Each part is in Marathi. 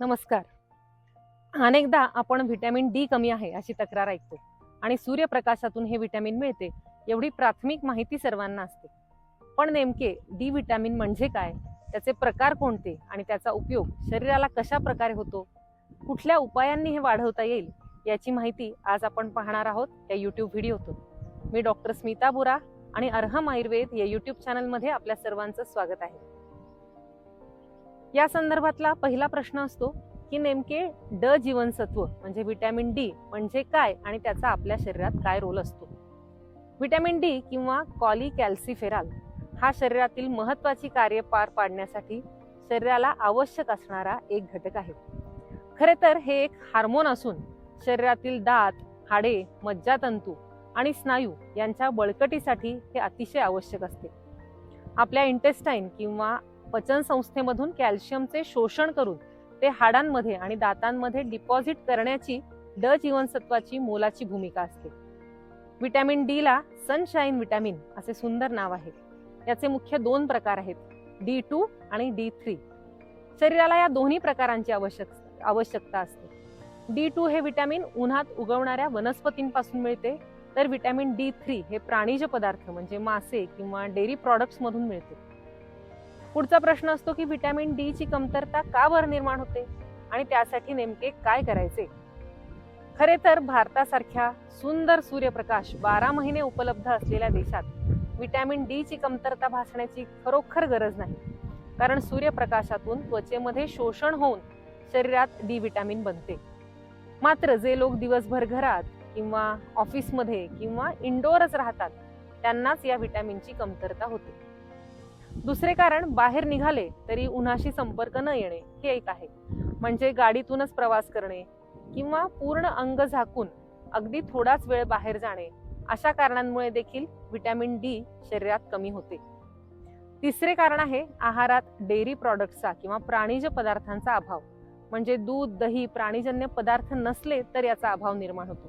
नमस्कार. अनेकदा आपण व्हिटॅमिन डी कमी आहे अशी तक्रार ऐकतो आणि सूर्यप्रकाशातून हे व्हिटॅमिन मिळते एवढी प्राथमिक माहिती सर्वांना असते. पण नेमके डी व्हिटॅमिन म्हणजे काय? त्याचे प्रकार कोणते आणि त्याचा उपयोग शरीराला कशा प्रकारे होतो? कुठल्या उपायांनी हे वाढवता येईल याची माहिती आज आपण पाहणार आहोत या यूट्यूब व्हिडिओतून. मी डॉक्टर स्मिता बोरा आणि अर्हम आयुर्वेद या यूट्यूब चॅनलमध्ये आपल्या सर्वांचं स्वागत आहे. या संदर्भातला पहिला प्रश्न असतो की नेमके ड जीवनसत्व म्हणजे व्हिटॅमिन डी म्हणजे काय आणि त्याचा आपल्या शरीरात काय रोल असतो? व्हिटॅमिन डी किंवा कॉली कॅल्सिफेराल हा शरीरातील महत्वाची कार्य पार पाडण्यासाठी शरीराला आवश्यक असणारा एक घटक आहे. खरे तर हे एक हार्मोन असून शरीरातील दात हाडे मज्जातंतू आणि स्नायू यांच्या बळकटीसाठी हे अतिशय आवश्यक असते. आपल्या इंटेस्टाईन किंवा पचन संस्थेमधून कॅल्शियमचे शोषण करून ते हाडांमध्ये आणि दातांमध्ये डिपॉझिट करण्याची ड जीवनसत्वाची मोलाची भूमिका असते. व्हिटॅमिन डी ला सनशाईन व्हिटॅमिन असे सुंदर नाव आहे. याचे मुख्य दोन प्रकार आहेत डी टू आणि डी थ्री. शरीराला या दोन्ही प्रकारांची आवश्यक आवश्यकता असते. डी टू हे व्हिटॅमिन उन्हात उगवणाऱ्या वनस्पतींपासून मिळते तर व्हिटॅमिन डी थ्री हे प्राणीज पदार्थ म्हणजे मासे किंवा डेअरी प्रॉडक्ट्समधून मिळते. पुढचा प्रश्न असतो की व्हिटॅमिन डी ची कमतरता का बरं निर्माण होते? आणि त्यासाठी नेमके काय करायचे? खरे तर भारतासारख्या सुंदर सूर्यप्रकाश बारा महिने उपलब्ध असलेल्या देशात व्हिटॅमिन डी ची कमतरता भासण्याची खरोखर गरज नाही. कारण सूर्यप्रकाशातून त्वचेमध्ये शोषण होऊन शरीरात डी व्हिटॅमिन बनते. मात्र जे लोक दिवसभर घरात किंवा ऑफिसमध्ये किंवा इंडोरच राहतात त्यांनाच या व्हिटॅमिनची कमतरता होते. दुसरे कारण बाहेर निघाले तरी उन्हाशी संपर्क न येणे हे एक आहे. म्हणजे गाडीतूनच प्रवास करणे किंवा पूर्ण अंग झाकून अगदी थोडाच वेळ बाहेर जाणे अशा कारणांमुळे देखील व्हिटॅमिन डी शरीरात कमी होते. तिसरे कारण आहे आहारात डेअरी प्रॉडक्टचा किंवा प्राणीज पदार्थांचा अभाव. म्हणजे दूध दही प्राणीजन्य पदार्थ नसले तर याचा अभाव निर्माण होतो.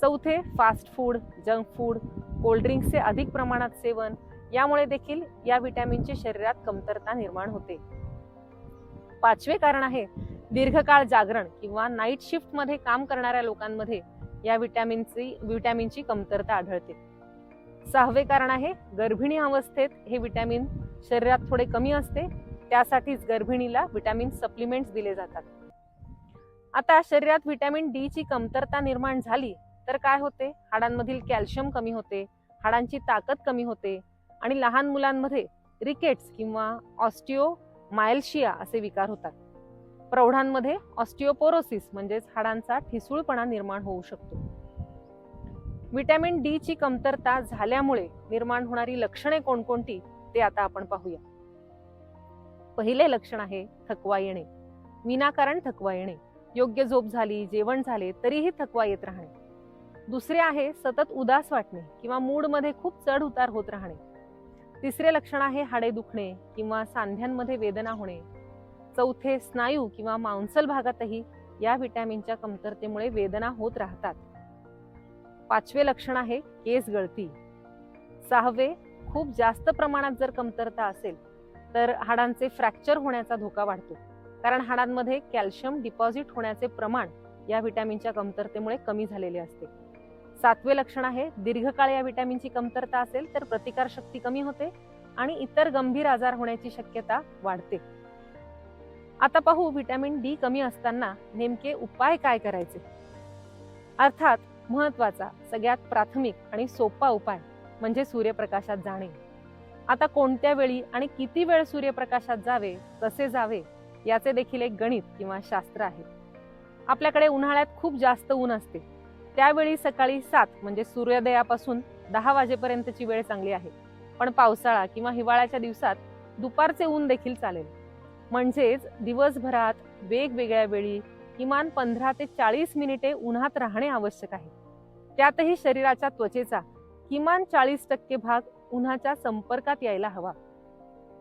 चौथे फास्ट फूड जंक फूड कोल्ड्रिंक्सचे अधिक प्रमाणात सेवन यामुळे देखील या व्हिटॅमिनची शरीरात कमतरता निर्माण होते. पाचवे कारण आहे दीर्घकाळ जागरण किंवा नाईट शिफ्टमध्ये काम करणाऱ्या लोकांमध्ये या व्हिटॅमिनची व्हिटॅमिनची कमतरता आढळते. सहावे कारण आहे गर्भिणी अवस्थेत हे व्हिटॅमिन शरीरात थोडे कमी असते त्यासाठीच गर्भिणीला व्हिटॅमिन सप्लिमेंट्स दिले जातात. आता शरीरात व्हिटॅमिन डी ची कमतरता निर्माण झाली तर काय होते? हाडांमधील कॅल्शियम कमी होते हाडांची ताकद कमी होते आणि लहान मुलांमध्ये रिकेट्स किंवा ऑस्टिओ मायल्शिया असे विकार होतात. प्रौढांमध्ये ऑस्टिओपोरोसिस म्हणजेच हाडांचा ठिसूळपणा निर्माण होऊ शकतो. व्हिटॅमिन डी ची कमतरता झाल्यामुळे निर्माण होणारी लक्षणे कोणकोणती ते आता आपण पाहूया. पहिले लक्षण आहे थकवा येणे. विनाकारण थकवा येणे. योग्य झोप झाली जेवण झाले तरीही थकवा येत राहणे. दुसरे आहे सतत उदास वाटणे किंवा मूडमध्ये खूप चढ उतार होत राहणे. तिसरे लक्षण आहे हाडे दुखणे किंवा सांध्यांमध्ये वेदना होणे. चौथे स्नायू किंवा मांसल भागातही या व्हिटॅमिनच्या कमतरतेमुळे वेदना होत राहतात. पाचवे लक्षण आहे केस गळती. सहावे खूप जास्त प्रमाणात जर कमतरता असेल तर हाडांचे फ्रॅक्चर होण्याचा धोका वाढतो. कारण हाडांमध्ये कॅल्शियम डिपॉझिट होण्याचे प्रमाण या व्हिटॅमिनच्या कमतरतेमुळे कमी झालेले असते. सातवे लक्षण आहे. दीर्घकाळ या विटॅमिनची कमतरता असेल तर प्रतिकार शक्ती कमी होते आणि इतर गंभीर आजार होण्याची शक्यता वाढते. आता पाहू व्हिटॅमिन डी कमी असताना नेमके उपाय काय करायचे? अर्थात महत्त्वाचा सगळ्यात प्राथमिक आणि सोपा उपाय म्हणजे सूर्यप्रकाशात जाणे. आता कोणत्या वेळी आणि किती वेळ सूर्यप्रकाशात जावे कसे जावे याचे देखील एक गणित किंवा शास्त्र आहे. आपल्याकडे उन्हाळ्यात खूप जास्त ऊन असते. त्यावेळी सकाळी सात म्हणजे सूर्योदयापासून दहा वाजेपर्यंतची वेळ चांगली आहे. पण पावसाळा किंवा हिवाळ्याच्या दिवसात दुपारचे ऊन देखील चालेल. म्हणजेच दिवसभरात वेगवेगळ्या वेळी किमान पंधरा ते चाळीस मिनिटे उन्हात राहणे आवश्यक आहे. त्यातही शरीराच्या त्वचेचा किमान चाळीस टक्के भाग उन्हाच्या संपर्कात यायला हवा.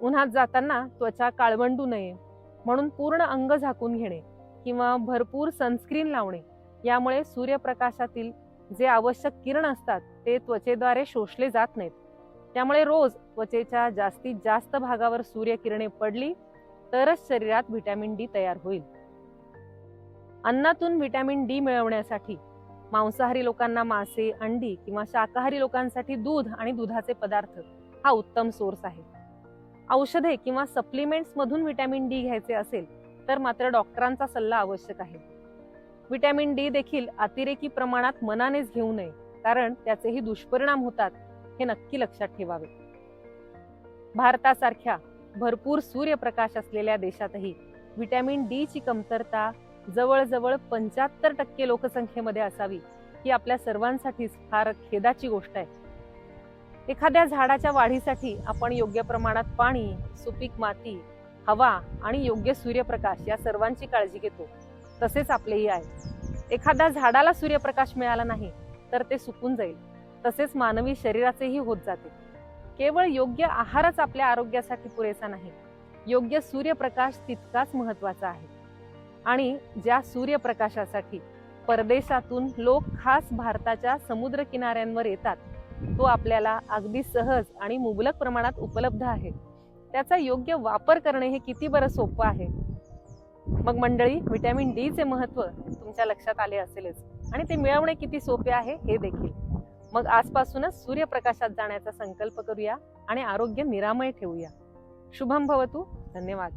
उन्हात जाताना त्वचा काळवंडू नये म्हणून पूर्ण अंग झाकून घेणे किंवा भरपूर सनस्क्रीन लावणे. यामुळे सूर्यप्रकाशातील जे आवश्यक किरण असतात ते त्वचेद्वारे शोषले जात नाहीत. त्यामुळे रोज त्वचेच्या जास्तीत जास्त भागावर सूर्यकिरणे पडली तरच शरीरात व्हिटॅमिन डी तयार होईल. अन्नातून व्हिटॅमिन डी मिळवण्यासाठी मांसाहारी लोकांना मासे अंडी किंवा शाकाहारी लोकांसाठी दूध आणि दुधाचे पदार्थ हा उत्तम सोर्स आहे. औषधे किंवा सप्लिमेंट्स मधून व्हिटॅमिन डी घ्यायचे असेल तर मात्र डॉक्टरांचा सल्ला आवश्यक आहे. व्हिटॅमिन डी देखील अतिरेकी प्रमाणात मनानेच घेऊ नये कारण त्याचेही दुष्परिणाम होतात हे नक्की लक्षात ठेवावे. भारतासारख्या भरपूर सूर्यप्रकाश असलेल्या देशातही व्हिटॅमिन डी ची कमतरता जवळजवळ पंच्याहत्तर टक्के लोकसंख्येमध्ये असावी ही आपल्या सर्वांसाठीच फार खेदाची गोष्ट आहे. एखाद्या झाडाच्या वाढीसाठी आपण योग्य प्रमाणात पाणी सुपीक माती हवा आणि योग्य सूर्यप्रकाश या सर्वांची काळजी घेतो. तसेच आपलेही आहे. एखाद्या झाडाला सूर्यप्रकाश मिळाला नाही तर ते सुकून जाईल. तसेच मानवी शरीराचेही होत जाते. केवळ योग्य आहारच आपल्या आरोग्यासाठी पुरेसा नाही. योग्य सूर्यप्रकाश तितकाच महत्त्वाचा आहे. आणि ज्या सूर्यप्रकाशासाठी परदेशातून लोक खास भारताच्या समुद्र किनाऱ्यांवर येतात तो आपल्याला अगदी सहज आणि मुबलक प्रमाणात उपलब्ध आहे. त्याचा योग्य वापर करणे हे किती बरं सोपं आहे? मग मंडळी व्हिटॅमिन डी चे महत्त्व तुमच्या लक्षात आले असेलच. आणि ते मिळवणे किती सोपे आहे हे देखील. मग आजपासूनच सूर्यप्रकाशात जाण्याचा संकल्प करूया आणि आरोग्य निरामय ठेवूया. शुभम भवतू. धन्यवाद.